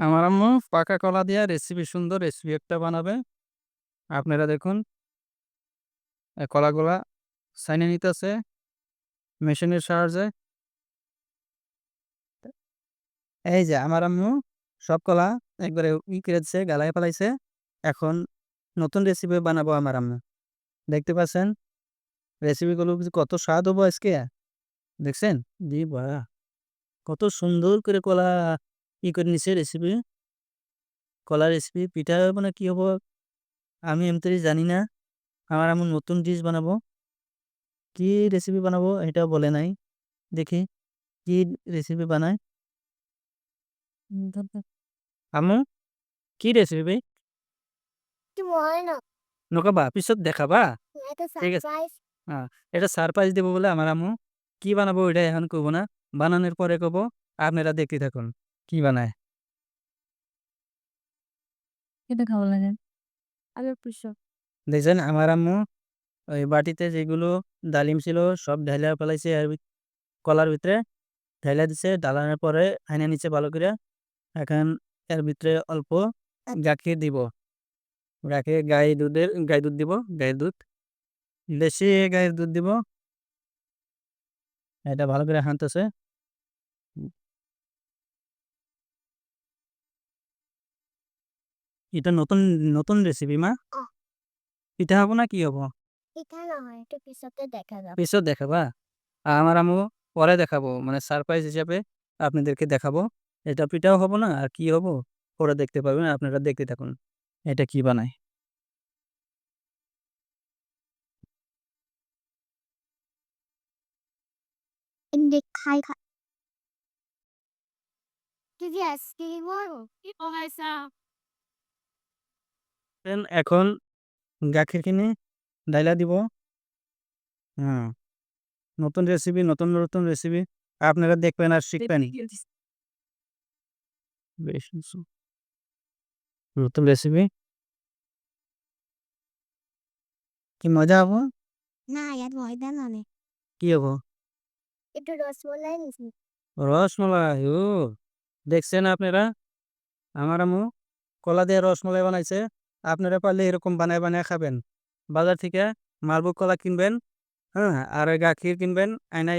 আমার আম্মু পাকা কলা দিয়া রেসিপি সুন্দর রেসিপি একটা বানাবে। আপনারা দেখুন। কলাগুলা ছাইনা নিতেছে মেশিনের সাহায্যে। এই যে আমার আম্মু সব কলা একবারে ই করেছে গালায় ফেলাইছে। এখন নতুন রেসিপি বানাবো আমার আম্মু। দেখতে পাচ্ছেন? রেসিপিগুলো কত স্বাদ হব আজকে। দেখছেন? জি বা কত সুন্দর করে কলা ই করে নিছে রেসিপি। কলা রেসিপি পিঠা মানে কি হব আমি এমনিতেই জানি না। আমার আম্মু নতুন ডিশ বানাবো। কি রেসিপি বানাবো এটাও বলে নাই। দেখি কি রেসিপি বানায়? আম্মু কি রেসিপি? নকাবা পিছত দেখাবা? ঠিক আছে। হ্যাঁ, এটা সারপ্রাইজ দিব বলে আমার আম্মু। কি বানাবো ওইটা এখন কব না। বানানোর পরে কব। আপনারা দেখতে থাকুন। কি বানায়? খেতে ভালো লাগে। আলুর পুষ্প। দেখছেন আমার আম্মু ওই বাটিতে যেগুলো ডালিম ছিল সব ঢাইলা ফেলাইছে এর ভিত কলার ভিতরে। ঢাইলা দিছে। ঢালানোর পরে আইনা নিচ্ছে ভালো কইরা। এখন এর ভিতরে অল্প গাখীর দিব। গাখীর গাই দুধের গাই দুধ দিব। গাইয়ের দুধ। দেশি গাইয়ের দুধ দিব। এটা ভালো করে হানতেছে। এটা নতুন নতুন রেসিপি মা? পিঠা হব না কি হব? পিঠা না একটু পিছতে দেখা যাবে। পিছত দেখাবা? আর আমার আম্মু পরে দেখাবো। মানে সারপ্রাইজ হিসাবে আপনাদেরকে দেখাবো। এটা পিঠাও হব না আর কি হব পরে দেখতে পারবেন। আপনারা দেখতে থাকুন। এটা কি বানায়? এমনি খাই খা তুই কি আজকে বড়? কি পড়াইছা? দেন এখন গাখীর কিনে ঢাইলা দিব। হুম। নতুন রেসিপি নতুন, নতুন রেসিপি আপনারা দেখবেন আর শিখবেন। নতুন রেসিপি। কি মজা হব? না ময়দা কি হব? একটু রসমালাই নিছি। রসমালাই ও দেখছেন আপনারা? আমার আম্মু কলা দিয়ে রসমালাই বানাইছে। আপনারা পারলে এরকম বানায়, বানায় খাবেন। বাজার থেকে মালভোগ কলা কিনবেন। হ্যাঁ? আর গাখীর কিনবেন।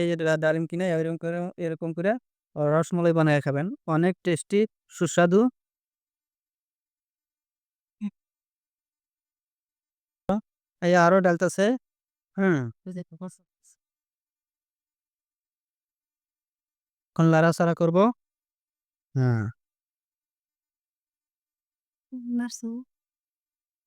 যে ডালিম কিনে এরকম করে এরকম করে রসমলাই বানায় খাবেন। অনেক টেস্টি সুস্বাদু। এই আরও ডালতেছে। হুম। এখন লাড়াচাড়া করব হ্যাঁ।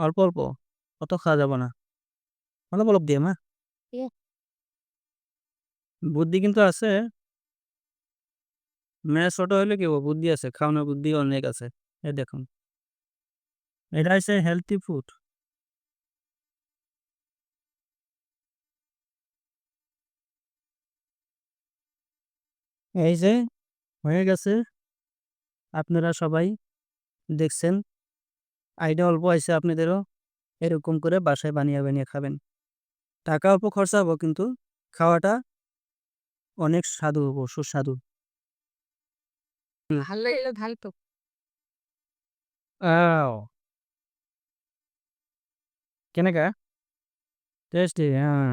অল্প, অল্প। অত খাওয়া যাবে না। অল্প, অল্প দিয়ে মা। ইয়ে। বুদ্ধি কিন্তু আছে। মেয়ে ছোট হইলে কি? বুদ্ধি আছে। খাওয়ানোর বুদ্ধি অনেক আছে। এই দেখুন। এটা হইছে হেলথি ফুড। এই যে হয়ে গেছে। আপনারা সবাই দেখছেন। আইডিয়া অল্প আছে আপনাদেরও। এরকম করে বাসায় বানিয়ে, বানিয়ে খাবেন। টাকা অল্প খরচা হব কিন্তু খাওয়াটা অনেক স্বাদু হব, সুস্বাদু। ভালো তো। কেনেকা? টেস্টি হ্যাঁ।